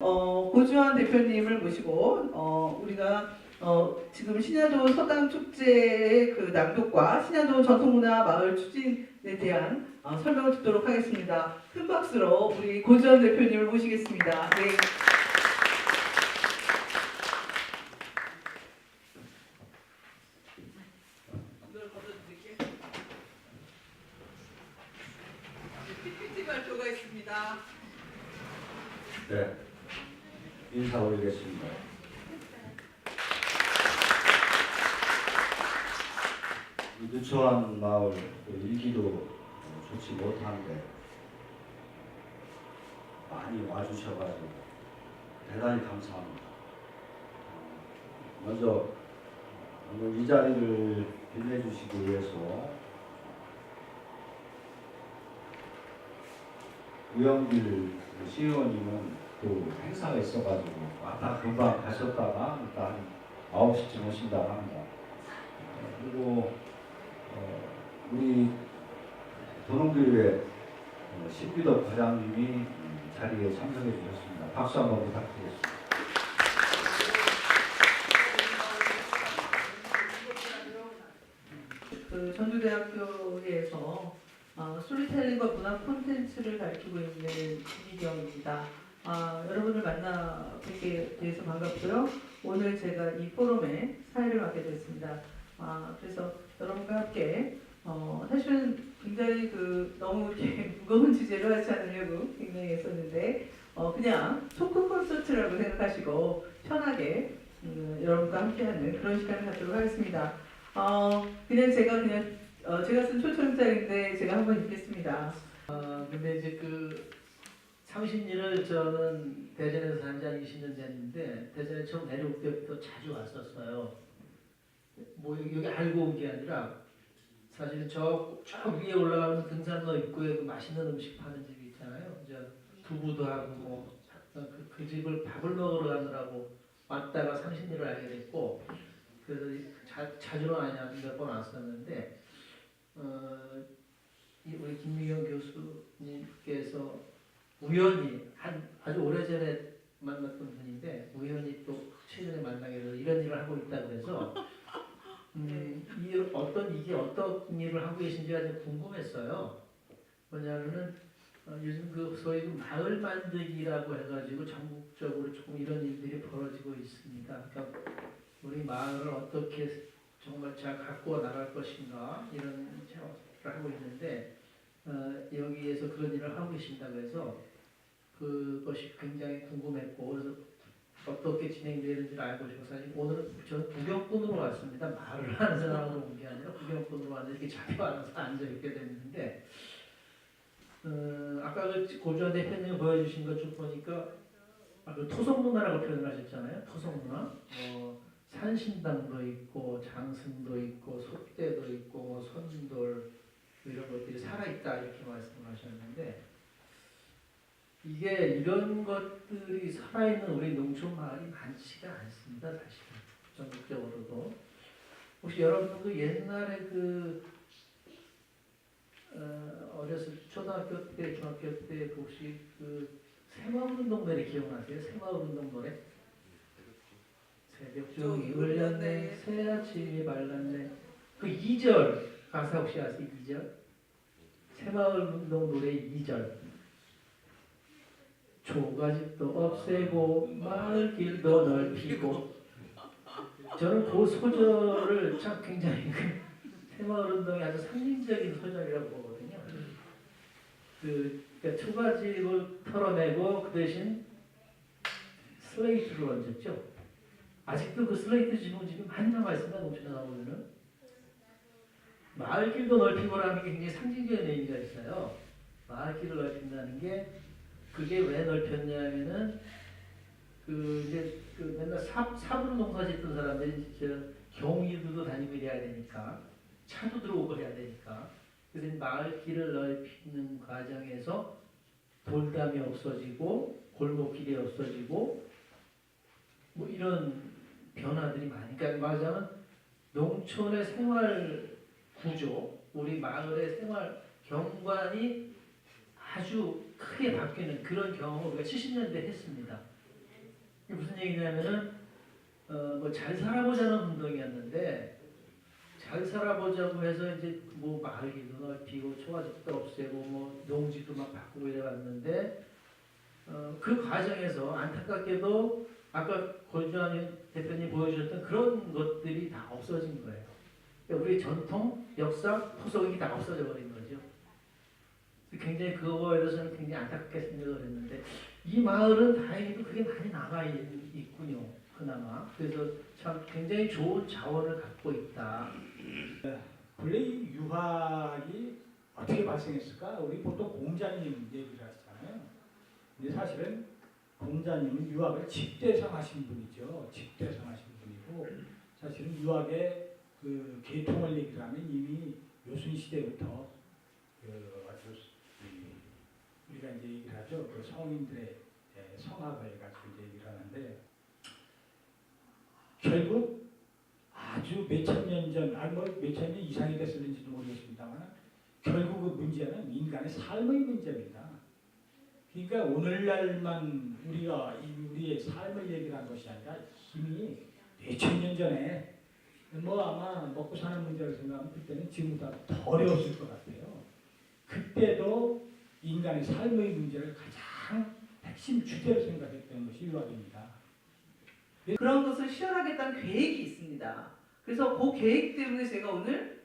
어, 고주환 대표님을 모시고 어, 우리가 어, 지금 신야도 서당 축제의 그 낭독과 신야도 전통문화 마을 추진에 대한 어, 설명을 듣도록 하겠습니다. 큰 박수로 우리 고주환 대표님을 모시겠습니다. 네. 이걸 걷어드릴게요. PPT 발표가 있습니다. 네, 인사 올리겠습니다. 이 누처한 마을 그 일기도 좋지 못한데 많이 와주셔가지고 대단히 감사합니다. 먼저 오늘 이 자리를 빛내주시기 위해서 우영길 시의원님은 또 행사가 있어가지고 왔다 금방 가셨다가 일단 9시쯤 오신다고 합니다. 어, 그리고 어, 우리 도농교회 어, 신비덕 과장님이 음, 자리에 참석해 주셨습니다. 박수 한번 부탁드리겠습니다. 그 전주대학교에서 어, 스토리텔링과 문화 콘텐츠를 가르치고 있는 김희경입니다. 아, 여러분을 만나 뵙게 돼서 반갑고요. 오늘 제가 이 포럼에 사회를 맡게 됐습니다. 아, 그래서 여러분과 함께 어, 사실은 굉장히 그 너무 이렇게 무거운 주제로 하지 않으려고 굉장히 애썼는데 어, 그냥 토크 콘서트라고 생각하시고 편하게 음, 여러분과 함께하는 그런 시간을 갖도록 하겠습니다. 어, 그냥 제가 그냥 어, 제가 쓴 초청장인데 제가 한번 읽겠습니다. 아 근데 이제 그 상신리를 저는 대전에서 산 지 한 20년 됐는데 대전에 처음 내려올 때부터 자주 왔었어요. 뭐 여기, 알고 온 게 아니라 사실은 저, 저 위에 올라가면 등산로 입구에 그 맛있는 음식 파는 집이 있잖아요. 이제 두부도 하고 뭐 그, 그 집을 밥을 먹으러 가느라고 왔다가 상신리를 알게 됐고 그래서 자, 자주는 아니야 몇번 왔었는데 어, 이 우리 김미경 교수님께서 우연히 한 아주 오래전에 만났던 분인데 우연히 또 최근에 만나게 돼서 이런 일을 하고 있다 그래서 음, 이 어떤 이게 어떤 일을 하고 계신지 아주 궁금했어요. 뭐냐면은 어, 요즘 그 소위 그 마을 만들기라고 해가지고 전국적으로 조금 이런 일들이 벌어지고 있습니다. 그러니까 우리 마을을 어떻게 정말 잘 갖고 나갈 것인가 이런 생각을 하고 있는데 어, 여기에서 그런 일을 하고 계신다고 해서 그것이 굉장히 궁금했고 그래서 어떻게 진행되는지를 알고 싶어 사실 오늘 저는 구경꾼으로 왔습니다. 말을 하는 사람으로 온 게 아니라 구경꾼으로 왔는데 이렇게 자리 와서 앉아 있게 됐는데 어, 아까 그 고주환 대표님 보여주신 것좀 보니까 아, 그 토성문화라고 표현을 하셨잖아요. 토성문화. 어, 산신당도 있고 장승도 있고 속대도 있고 뭐 선돌 이런 것들이 살아있다 이렇게 말씀하셨는데 이게 이런 것들이 살아있는 우리 농촌 마을이 많지가 않습니다 사실 전국적으로도. 혹시 여러분도 옛날에 그 어, 어렸을 때 초등학교 때 중학교 때그 혹시 그 새마을운동 노래 기억나세요? 새마을운동 노래 새벽 종이 울렸네 새 아침이 밝았네. 그 2절 가사 혹시 아세요? 2절? 새마을운동 노래 2절 조가집도 없애고 마을 길도 넓히고. 저는 그 소절을 참 굉장히 그 새마을운동의 아주 상징적인 소절이라고 보거든요. 그 그러니까 초가집을 털어내고 그 대신 슬레이트를 얹었죠. 아직도 그 슬레이트 지붕 집이 많이 남아 있습니다 농촌에 나오면은 마을길도 넓히고라는 게 굉장히 상징적인 의미가 있어요. 마을길을 넓힌다는 게 그게 왜 넓혔냐면은 그 이제 그 맨날 사, 사부로 농사 짓던 사람들이 저 경위도도 다니고 이래야 되니까 차도 들어오고 해야 되니까 그래서 마을 길을 넓히는 과정에서 돌담이 없어지고 골목길이 없어지고 뭐 이런 변화들이 많이 그러니까 말하자면 농촌의 생활 구조, 우리 마을의 생활 경관이 아주 크게 바뀌는 그런 경험을 우리가 70년대 했습니다. 이게 무슨 얘기냐면은 어 뭐 잘 살아보자는 운동이었는데 잘 살아보자고 해서 이제 뭐 마을기도 넓히고 초가집도 없애고 뭐 농지도 막 바꾸고 이래왔는데 어, 그 과정에서 안타깝게도 아까 권주환 대표님 보여주셨던 그런 것들이 다 없어진 거예요. 그러니까 우리 전통, 역사, 토속이 다 없어져 버린 거죠. 굉장히 그거에 대해서는 굉장히 안타깝게 생각을 했는데 이 마을은 다행히도 그게 많이 남아 있- 있군요. 그나마 그래서 참 굉장히 좋은 자원을 갖고 있다. 원래 이 유학이 어떻게 발생했을까? 우리 보통 공자님 얘기를 하시잖아요. 근데 사실은 공자님은 유학을 집대성 하신 분이죠. 집대성 하신 분이고 사실은 유학의 그 계통을 얘기를 하면 이미 요순 시대부터 그 아주 이 우리가 이제 얘기를 하죠. 그 성인들의 예, 성학을 가지고 이제 얘기를 하는데 결국 아주 몇천 년 전, 아니 뭐 몇천 년 이상이 됐을는지도 모르겠습니다만 결국 그 문제는 인간의 삶의 문제입니다. 그러니까 오늘날만 우리가 이 우리의 삶을 얘기를 한 것이 아니라 이미 몇천 년 전에 뭐 아마 먹고 사는 문제를 생각하면 그때는 지금보다 더 어려웠을 것 같아요. 그때도 인간의 삶의 문제를 가장 핵심 주제로 생각했던 것이 유학입니다. 그런 것을 실현하겠다는 계획이 있습니다. 그래서 그 계획 때문에 제가 오늘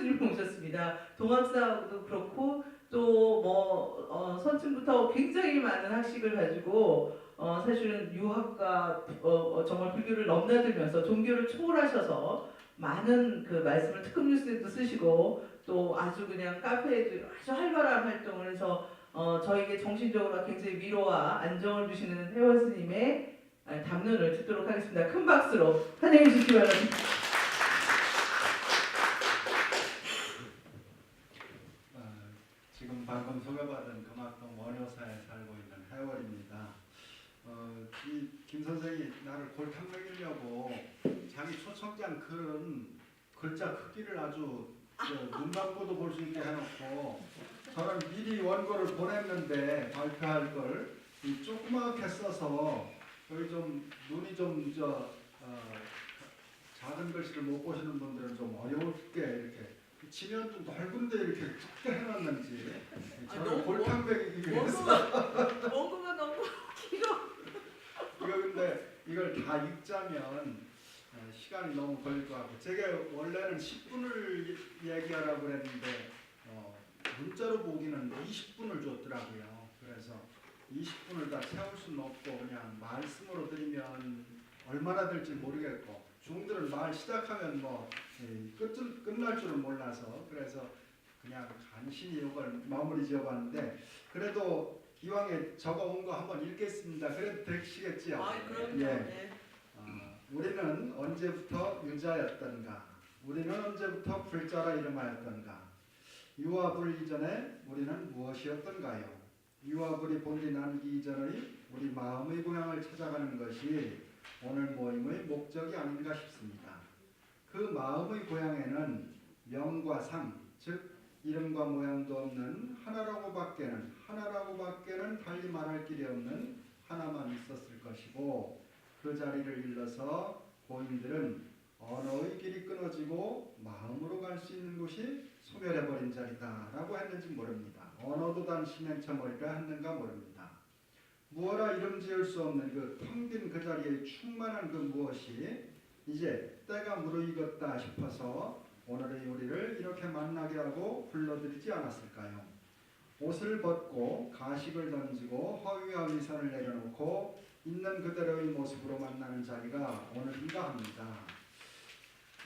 스님을 모셨습니다. 동학사도 그렇고 또뭐 선충부터 굉장히 많은 학식을 가지고 어, 사실은 유학과 어, 어, 정말 불교를 넘나들면서 종교를 초월하셔서 많은 그 말씀을 특급 뉴스에도 쓰시고 또 아주 그냥 카페에도 아주 활발한 활동을 해서 어, 저에게 정신적으로 굉장히 위로와 안정을 주시는 해월 스님의 아, 담론을 듣도록 하겠습니다. 큰 박수로 환영해 주시기 바랍니다. 어, 지금 방금 소개받은 금학동 원효사에 살고 있는 해월입니다. 어, 이김 선생이 나를 골탕 먹이려고 자기 초청장 글은 글자 크기를 아주 저, 눈 감고도 볼 수 있게 해놓고 저는 미리 원고를 보냈는데 발표할 걸 이 조그맣게 써서 여기 좀 눈이 좀저 어, 작은 글씨를 못 보시는 분들은 좀 어렵게 이렇게 치면 좀 넓은데 이렇게 작게 해놨는지 아, 저를 너무 골탕 먹이기 위해서 원고가 너무 길어. 이거 근데 이걸 다 읽자면 어, 시간이 너무 걸릴 것 같고 제가 원래는 10분을 얘기하라고 그랬는데 어, 문자로 보기는 20분을 줬더라고요. 그래서 20분을 다 채울 수는 없고 그냥 말씀으로 드리면 얼마나 될지 모르겠고 중들은 말 시작하면 뭐 예, 끝, 끝날 줄은 몰라서 그래서 그냥 간신히 이걸 마무리 지어봤는데 그래도 기왕에 적어온 거 한번 읽겠습니다. 그래도 되시겠지요? 아, 그럼요. 예. 네. 어, 우리는 언제부터 유자였던가? 우리는 언제부터 불자라 이름하였던가? 유아불 이전에 우리는 무엇이었던가요? 유아불이 본리 남기 이전의 우리 마음의 고향을 찾아가는 것이 오늘 모임의 목적이 아닌가 싶습니다. 그 마음의 고향에는 명과 상, 즉 이름과 모양도 없는 하나라고밖에는 하나라고밖에는 달리 말할 길이 없는 하나만 있었을 것이고 그 자리를 일러서 고인들은 언어의 길이 끊어지고 마음으로 갈 수 있는 곳이 소멸해버린 자리다라고 했는지 모릅니다. 언어도 단 신행처머리라 했는가 모릅니다. 무어라 이름 지을 수 없는 그 텅 빈 그 자리에 충만한 그 무엇이 이제 때가 무르익었다 싶어서 오늘의 우리를 이렇게 만나게 하고 불러들이지 않았을까요? 옷을 벗고 가식을 던지고 허위와 위선을 내려놓고 있는 그대로의 모습으로 만나는 자리가 오늘인가 합니다.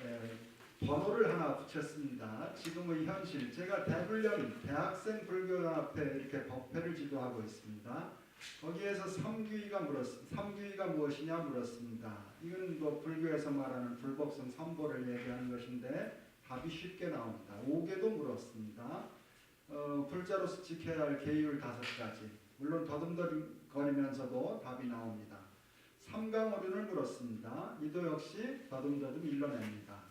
에, 번호를 하나 붙였습니다. 지금의 현실, 제가 대불련 대학생 불교연합회 이렇게 법회를 지도하고 있습니다. 거기에서 삼규의가 물었, 삼규의가 무엇이냐 물었습니다. 이건 뭐 불교에서 말하는 불법성 삼보를 얘기하는 것인데 답이 쉽게 나옵니다. 오개도 물었습니다. 어, 불자로서 지켜야 할 계율 다섯 가지. 물론 더듬거리면서도 답이 나옵니다. 삼강어륜을 물었습니다. 이도 역시 더듬더듬 일러냅니다.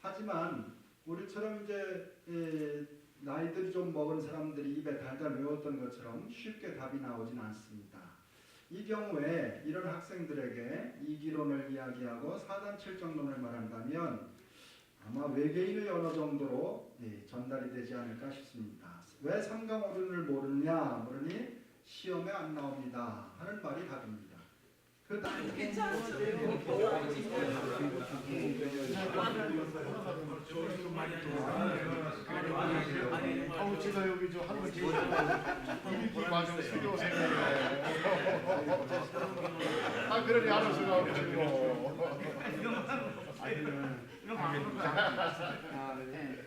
하지만 우리처럼 이제 에, 나이들이 좀 먹은 사람들이 입에 달달 외웠던 것처럼 쉽게 답이 나오진 않습니다. 이 경우에 이런 학생들에게 이기론을 이야기하고 사단 칠정론을 말한다면 아마 외계인의 언어 정도로 예, 전달이 되지 않을까 싶습니다. 왜 삼강오륜을 모르느냐 물으니 시험에 안 나옵니다 하는 말이 답입니다. 그 다음 아우 제가 여기 저 할아버지 이기 과정 수료생이에요. 아 그러니 알아서 뭐. 아, 네.